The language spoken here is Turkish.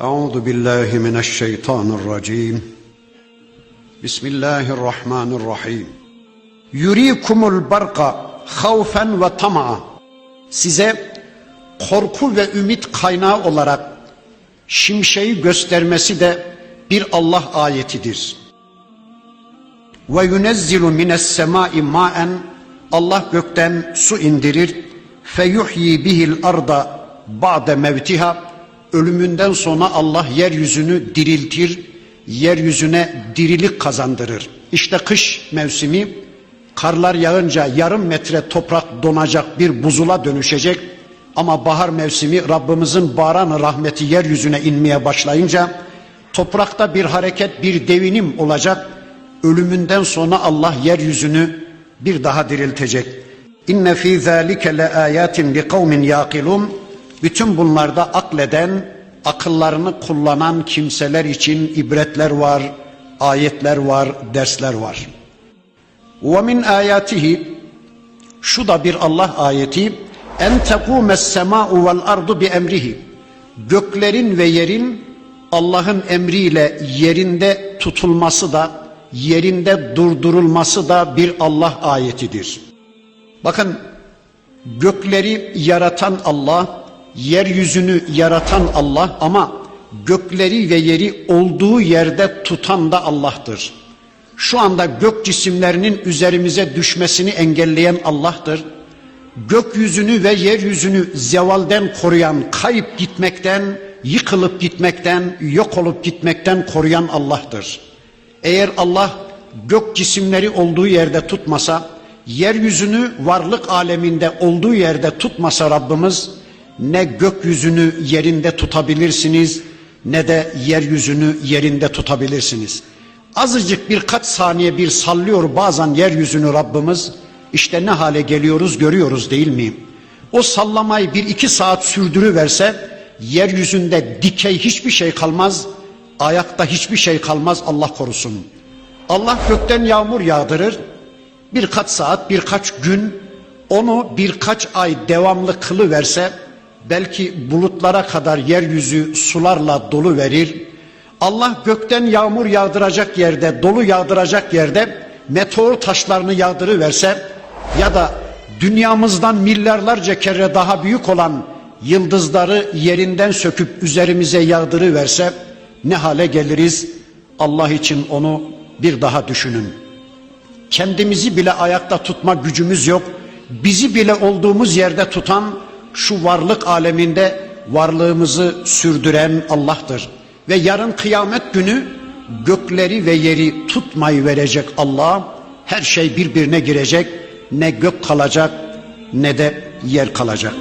أعوذ بالله من الشيطان الرجيم بسم الله الرحمن الرحيم يريكم البرق خوفا وطمعا Size korku ve ümit kaynağı olarak şimşeği göstermesi de bir Allah ayetidir. Ve yunezzilu mines semai maen Allah gökten su indirir. Feyuhyi bihil arda ba'de mevtiha ölümünden sonra Allah yeryüzünü diriltir, yeryüzüne dirilik kazandırır. İşte kış mevsimi karlar yağınca yarım metre toprak donacak bir buzula dönüşecek. Ama bahar mevsimi Rabbimizin baran rahmeti yeryüzüne inmeye başlayınca toprakta bir hareket, bir devinim olacak. Ölümünden sonra Allah yeryüzünü bir daha diriltecek. İnne fî zâlike le âyâtin li kavmin yâkilûn. Bütün bunlarda akleden, akıllarını kullanan kimseler için ibretler var, ayetler var, dersler var. Min ayatihi şu da bir Allah ayeti sema'u vel ardu bi emrihi göklerin ve yerin Allah'ın emriyle yerinde tutulması da yerinde durdurulması da bir Allah ayetidir. Bakın gökleri yaratan Allah, yeryüzünü yaratan Allah ama gökleri ve yeri olduğu yerde tutan da Allah'tır. Şu anda gök cisimlerinin üzerimize düşmesini engelleyen Allah'tır. Gökyüzünü ve yeryüzünü zevalden koruyan, kayıp gitmekten, yıkılıp gitmekten, yok olup gitmekten koruyan Allah'tır. Eğer Allah gök cisimleri olduğu yerde tutmasa, yeryüzünü varlık aleminde olduğu yerde tutmasa Rabbimiz, ne gökyüzünü yerinde tutabilirsiniz, ne de yeryüzünü yerinde tutabilirsiniz. Azıcık birkaç saniye bir sallıyor bazen yeryüzünü Rabbimiz, işte ne hale geliyoruz görüyoruz değil mi? O sallamayı bir iki saat sürdürüverse, yeryüzünde dikey hiçbir şey kalmaz, ayakta hiçbir şey kalmaz Allah korusun. Allah gökten yağmur yağdırır. Birkaç saat, birkaç gün onu birkaç ay devamlı kılı verse belki bulutlara kadar yeryüzü sularla dolu verir. Allah gökten yağmur yağdıracak yerde, dolu yağdıracak yerde meteor taşlarını yağdırıverse ya da dünyamızdan milyarlarca kere daha büyük olan yıldızları yerinden söküp üzerimize yağdırıverse ne hale geliriz? Allah için onu bir daha düşünün. Kendimizi bile ayakta tutma gücümüz yok. Bizi bile olduğumuz yerde tutan şu varlık aleminde varlığımızı sürdüren Allah'tır. Ve yarın kıyamet günü gökleri ve yeri tutmayı verecek Allah. Her şey birbirine girecek. Ne gök kalacak ne de yer kalacak.